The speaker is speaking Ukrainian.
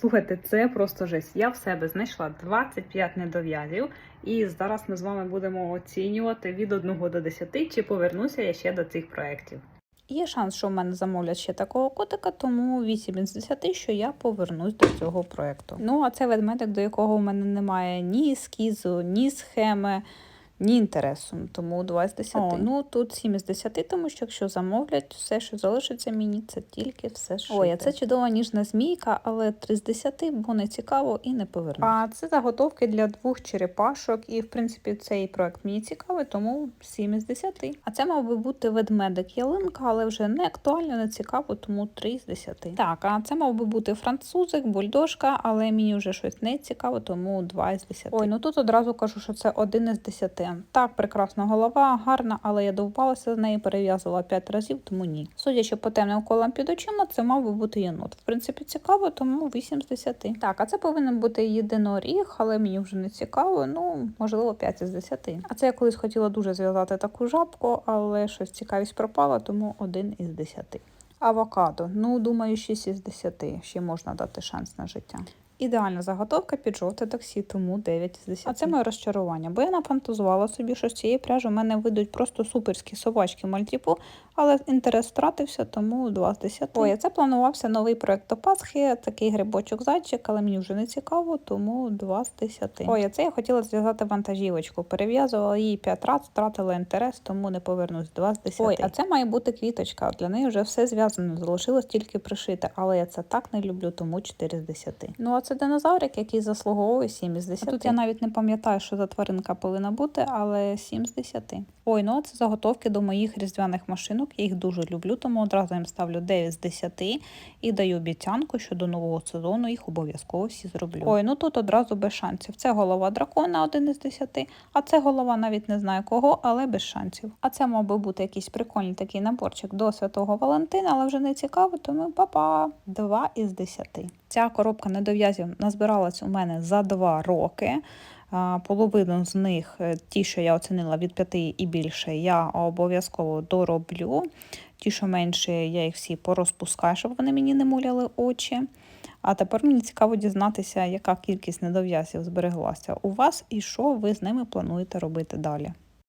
Слухайте, це просто жесть. Я в себе знайшла 25 недов'язів, і зараз ми з вами будемо оцінювати від 1 до 10, чи повернуся я ще до цих проєктів. Є шанс, що в мене замовлять ще такого котика, тому 8 із 10, що я повернусь до цього проєкту. Ну, а це ведмедик, до якого в мене немає ні ескізу, ні схеми, ні інтересу. Тому 2 з 10. О, ну тут 7 із 10, тому що якщо замовлять, все, що залишиться мені, це тільки все шити. Ой, а це чудова ніжна змійка, але 3 з 10, бо не цікаво і не повернусь. А це заготовки для двох черепашок, і в принципі цей проект мені цікавий, тому 7 із 10. А це мав би бути ведмедик ялинка, але вже не актуально, не цікаво, тому 3 з 10. Так, а це мав би бути французик, бульдожка, але мені вже щось не цікаво, тому 2 із 10. Ой, ну тут одразу кажу, що це 1 із 10. Так, прекрасна голова, гарна, але я довбалася з неї, перев'язувала 5 разів, тому ні. Судячи по темним колам під очима, це мав би бути єнот. В принципі, цікаво, тому 8 з 10. Так, а це повинен бути єдиноріг, але мені вже не цікаво, ну, можливо, 5 із 10. А це я колись хотіла дуже зв'язати таку жабку, але щось цікавість пропала, тому 1 із 10. Авокадо. Ну, думаю, 6 із 10. Ще можна дати шанс на життя. Ідеальна заготовка під жовте таксі, тому 9 з 10. А це моє розчарування, бо я нафантазувала собі, що з цієї пряжі в мене вийдуть просто суперські собачки мальтіпу, але інтерес втратився, тому 2 з 10. Ой, а це планувався новий проект до Пасхи, такий грибочок-зайчик, але мені вже не цікаво, тому 2 з 10. Ой, а це я хотіла зв'язати вантажівочку, перев'язувала її 5 разів, втратила інтерес, тому не повернусь 2 з 10. Ой, а це має бути квіточка, для неї вже все зв'язано, залишилось тільки пришити, але я це так не люблю, тому 4 з 10. Ну, а це динозаврик, який заслуговує 7 із 10. А тут я навіть не пам'ятаю, що за тваринка повинна бути, але 7 з 10. Ой, ну а це заготовки до моїх різдвяних машинок. Я їх дуже люблю, тому одразу їм ставлю 9 з 10 і даю обіцянку, що до нового сезону їх обов'язково всі зроблю. Ой, ну тут одразу без шансів. Це голова дракона 1 із 10, а це голова навіть не знаю кого, але без шансів. А це мав би бути якийсь прикольний такий наборчик до Святого Валентина, але вже не цікаво, тому па-па, 2 із 10. Ця коробка недов'язів назбиралась у мене за 2 роки. Половину з них, е, ті, що я оцінила від 5 і більше, я обов'язково дороблю. Ті, що менше, я їх всі порозпускаю, щоб вони мені не муляли очі. А тепер мені цікаво дізнатися, яка кількість недов'язів збереглася у вас і що ви з ними плануєте робити далі.